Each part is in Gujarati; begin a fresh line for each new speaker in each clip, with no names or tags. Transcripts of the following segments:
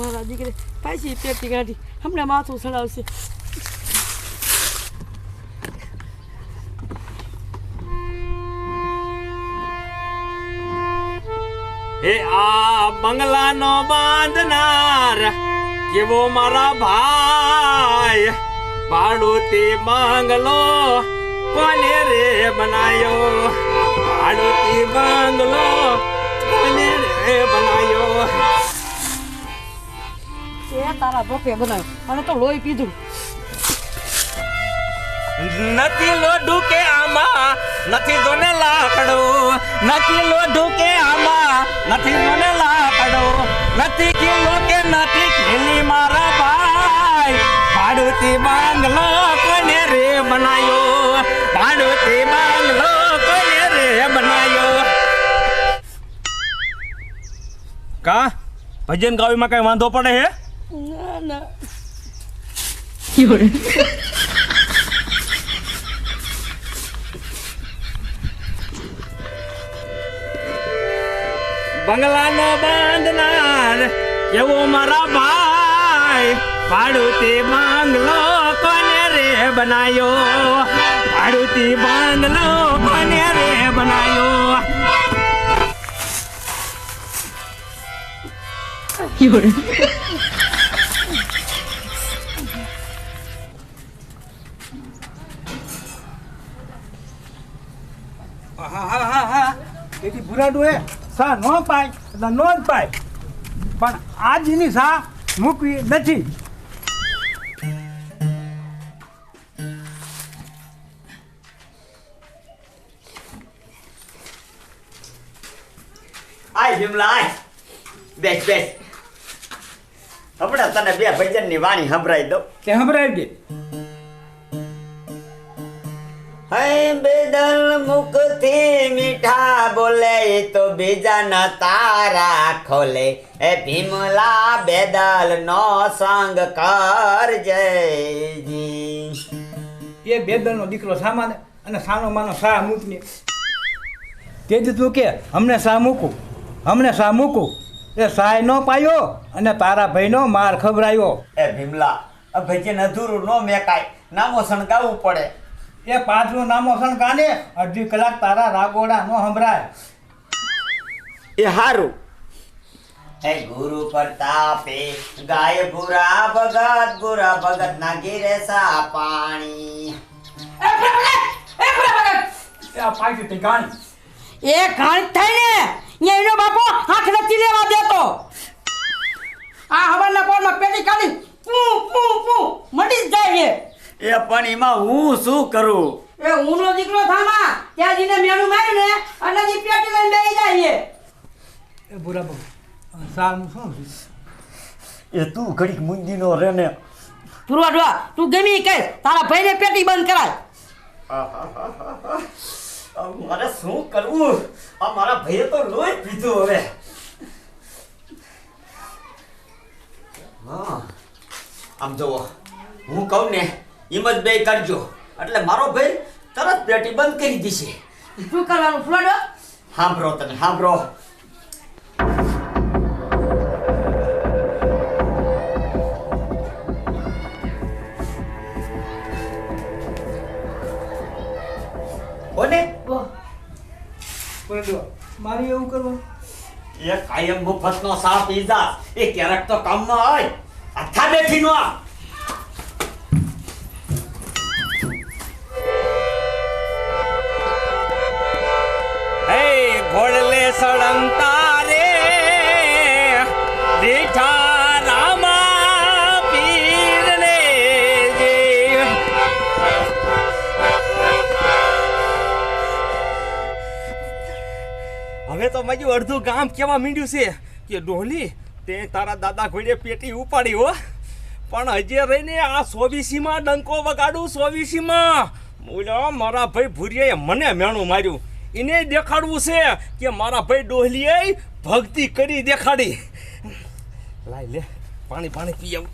મારા દીકરી પાછી પેટી કાઢી. હમણાં માથું ચડાવશે
હે આ બંગલાનો બાંધનાર, કેવો મારા ભાઈ? ભાડુતી બંગલો કોને બનાયો? ભાડુતી બંગલો કોને રે
એ તારા બપે બનાવ્યો અને તો લોહી પીધું.
નથી લોઢું કે આમાં નથી દોને લાકડો. નથી લોઢું કે આમાં નથી દોને લાકડું. નથી કિલો કે નથી ખેલી મારા ભાઈ. ભાડુતી બાંગલો કોને રે બનાયો? ભાડુતી બાંગલો કોને રે બનાયો? કા? ભજન ગાવીમાં કઈ વાંધો પડે હે?
ના ના
બંગલાનો બાંધનાર એવો મારા ભાઈ ભાડુતી બાંગલો કોને રે બનાયો? ભાડુતી બાંગલો કોને રે બનાયો?
હા ભૂરાડું એ સા ન પાય એટલે નો જ પાય. પણ આજની સા મૂકવી નથી.
આય ભીમલા આય. બેસ બેસ. હમણાં તને બે ભજનની વાણી સંભળાઈ દઉં.
તે સંભળાવી દે.
હે બેદલ મુખથી મીઠા બોલે તો બીજાના તારા ખોલે. એ ભીમલા બેદલ નો સંગ કરજેજી
એ બેદલનો દીકરો સામાને અને સાનો માનો સા મૂકને. તે જ તું કે અમને સા મૂકું અમને સા મૂકું. એ સાય નો પાયો અને તારા ભાઈનો માર ખબરાયો
એ ભીમલા આ ભજન અધૂરું ન મેકાય. નામો સણગાવવું પડે.
એ પાછું નામો સણ કાને? અડધી કલાક તારા રાગોડા નો સંભળાય.
એ હારું. હે ગુરુ પ્રતાપે ગાય ભૂરા ભગત ભૂરા ભગત ના ગીરે સા પાણી.
એ ઘાણ થાય ને અહીંયા એનો બાપો આંખ નથી લેવા દેતો. આ હવાના પોરમાં પેટી કાઢી પૂ પૂ પૂ મટી જ જાય છે.
એ પણ એમાં હું શું કરું?
એ ઊનો દીકરો થામા ત્યાં જીને મેણું માર્યું ને અને જી પેટી લઈને બેહી જાય
એ બુરા બહુ સાનું શું
એ તું ઘડીક મુંજી નો રે ને.
પૂરવા ડોવા તું ગમી કહે તારા ભાઈને પેટી બંધ કરાય.
મારે શું કરવું? આ મારા ભાઈએ તો લોહી પીધું હવે. હા. આમ જુઓ હું કહું ને બે કરજો. એટલે મારો ભાઈ તરત પેટી બંધ કરી દીશે.
શું કરવાનું ફ્લોડો
સાંભળો તમે સાંભળો કોને?
ડોહા, મારે એવું કરવું
એ કાયમ મફતનો સાપ ઈજા. એ ક્યારેક તો કામમાં હોય અથા બેઠી નો આ.
તો અડધું ગામ કેવા માંડ્યું છે? કે ડોહલી, તે તારા દાદા ઘોડે પેટી ઉપાડી હો. પણ હજી રહીને આ સોવીસીમાં ડંકો વગાડું, સોવીસીમાં. બોલ્યો મારા ભાઈ ભૂરિયાએ મને મેણું માર્યું. એને દેખાડવું છે કે મારા ભાઈ ડોહલીએ ભક્તિ કરી દેખાડી. લાય લે, પાણી પાણી પી આવું.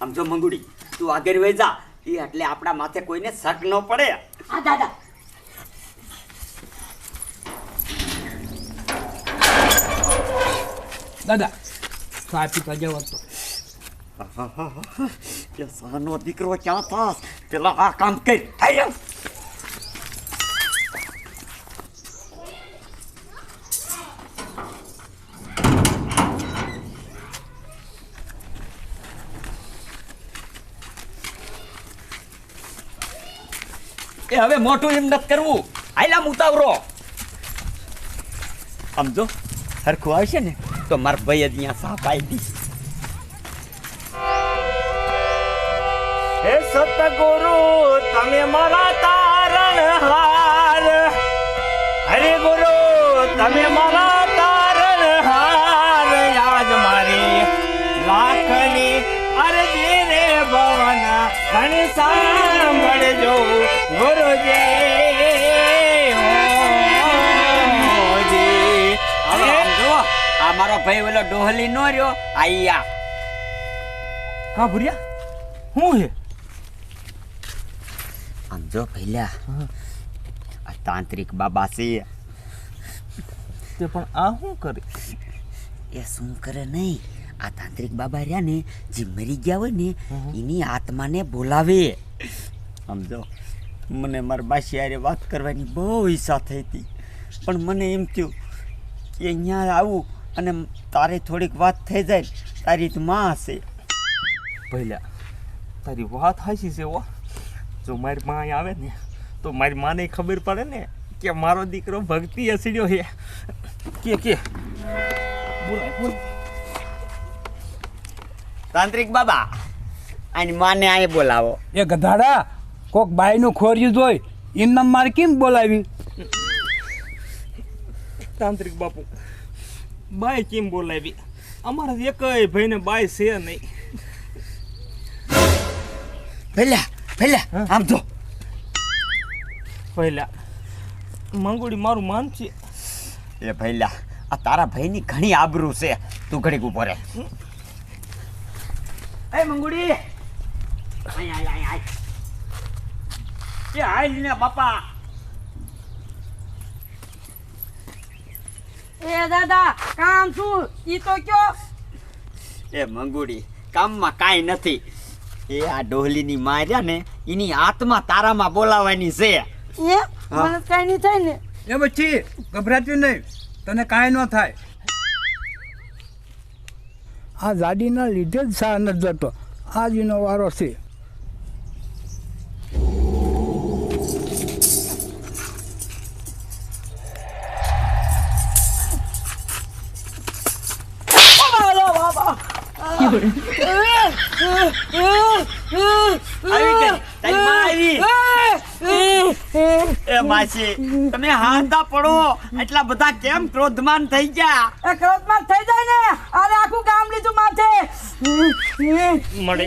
આમ જો મંગુડી તું આગળ વહી જા. એ એટલે આપણા માથે કોઈને શક ન પડે.
હા દાદા.
દાદા ચા પીતા જવો તો
કે સાનો દીકરો ક્યાં થાસ પેલા આ કામ કરી. થઈ એ હવે મોટું એમ નથી કરવું. આયલા મુતાવરો સમજો હરખું આવશે ને, તો માર ભાઈ જ અહીંયા સાપ આવી દઈશ
હે સતગુરુ, તમે મારા તારણ હાર. હરે ગુરુ, તમે મારા
આ મારો ભાઈ ઓલો ડોહલી નો રહ્યો આયા
કા ભૂર્યા હું હે?
આમ જો ભઈલા આ તાંત્રિક બાબા છે.
તે પણ આ શું કરે?
એ શું કરે નહીં? આ તાંત્રિક બાબા રહ્યા ને જે મરી ગયા હોય ને એની આત્માને બોલાવે. સમજો મને મારા બાસી આરે વાત કરવાની બહુ ઈચ્છા થઈ હતી. પણ મને એમ થયું કે અહીંયા આવું અને તારે થોડીક વાત થઈ જાય તારી તો માં હશે.
પહેલા તારી વાત હાસી છે વો જો મારી માં આવે ને તો મારી માને ખબર પડે ને કે મારો દીકરો ભક્તિ હસડ્યો છે. કે કે? બોલાય બોલ.
તાંત્રિક બાબા આની માને આય બોલાવો.
એ ગધાડા કોક બાઈનું ખોર્યું જોઈ એમને મારે કેમ બોલાવી?
તાંત્રિક બાપુ બાય કેમ બોલાવી? અમારા એકય ભાઈને બાય છે નહીં.
પહેલા ભેલા આમ જો.
પહેલા મંગોડી મારું માન છે.
એ ભઈલા આ તારા ભાઈની ઘણી આબરૂ છે. તું ઘડીક ઊભો રહે. એ મંગુડી. આય આય આય આય. એ હાલ ને બાપા.
એ દાદા કામ શું? ઈ તો કયો?
એ મંગુડી કામમાં કાંઈ નથી. એ આ ડોહલીની માર્યા ને એની આત્મા તારામાં બોલાવાની છે.
એ? મને કઈ નહીં થાય ને.
એ બચ્ચી ગભરાતી નહીં. તને કાંઈ ન થાય. આ ગાડીના લીધે જ સા નથી જતો. આજ એનો વારો છે.
આવી ગઈ તારી માં આવી એ માસી તમે હાંતા પડો. એટલા બધા કેમ ક્રોધમાન થઈ ગયા?
એ ક્રોધમાન થઈ જાય ને અરે આખું ગામ લીધું માથે.
મળે.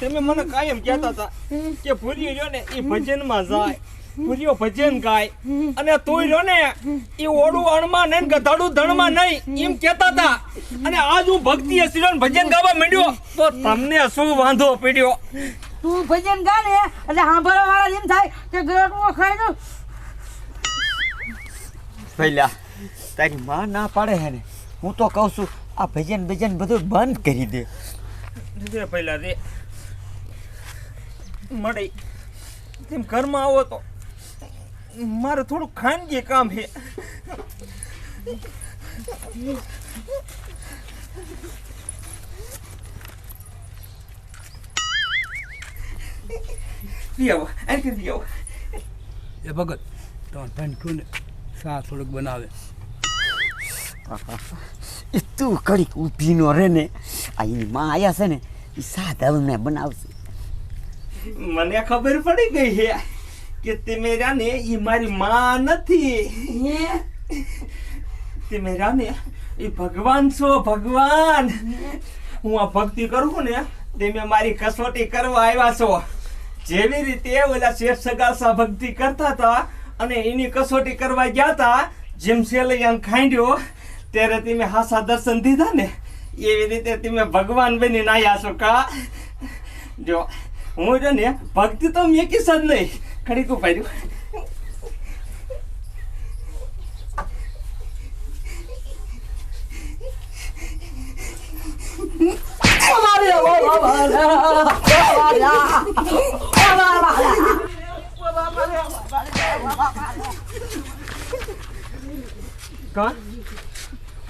તમે મને કાયમ કહેતા હતા કે ભૂલી ગયો ને એ ભજનમાં જાય. ભૂર્યો ભજન ગાય. અને તું રહ્યો ને એ ઓડું અણમાં નહીં ગધાડું ધણમાં નહીં. એમ કહેતા હતા. અને આજ હું ભક્તિ હસીરો ભજન ગાવા માંડ્યો. તો તમને શું વાંધો પડ્યો?
તું ભજન ગા ને એટલે સાંભળવા વાળા એમ થાય કે ગરટમાં ખાઈ દઉં.
પહેલા તારી માં ના પાડે હે ને હું તો કહું છું આ ભજન ભજન બધું બંધ કરી દે.
રે પહેલા રે મળે. તેમ ઘરમાં આવો તો મારે થોડું ખાનગી કામ છે.
એ ભગત તો કહું ને સા થોડુંક બનાવે.
એ તું કડીક ઊભી નો રે ને આ એની માં આયા છે ને એ સાદા ને બનાવશે.
મને ખબર પડી ગઈ છે. કે તમે રાને એ મારી માં નથી. તમે રાને એ ભગવાન છો ભગવાન. હું? આ ભક્તિ કરું ને તમે મારી કસોટી કરવા આવ્યા છો. જેવી રીતે ઓલા શેઠ સગાસા ભક્તિ કરતા હતા અને એની કસોટી કરવા ગયા હતા જેમ સેલૈયાન ખાંડ્યો ત્યારે તમે હાસા દર્શન દીધા ને એવી રીતે તમે ભગવાન બની નાયા છો કા. જો હું જો ને ભક્તિ તો મેં કિસ જ નહીં. ખડી પાડ્યું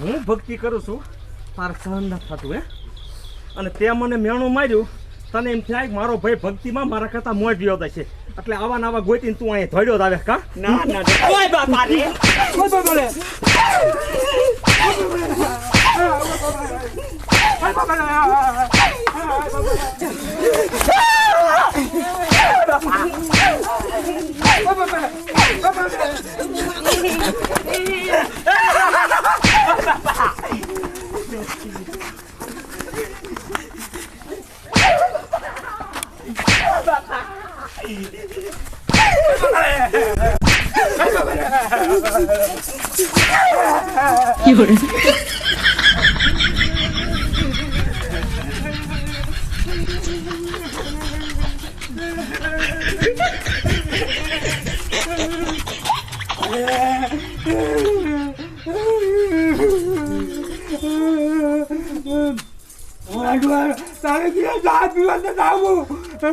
હું ભક્તિ કરું છું? તારે સહન થતું, હે? અને તે મને મેણું માર્યું, તને એમ થાય મારો ભાઈ ભક્તિમાં મારા કરતા મોજ ગયો છે એટલે આવા નાવા ગોતીને તું અહીંયા ધડ્યો જ આવે કા?
ના ના ઓય બાપા રે
તારે ક્યાં ચા પીવા તો જાવું
Fiore. You're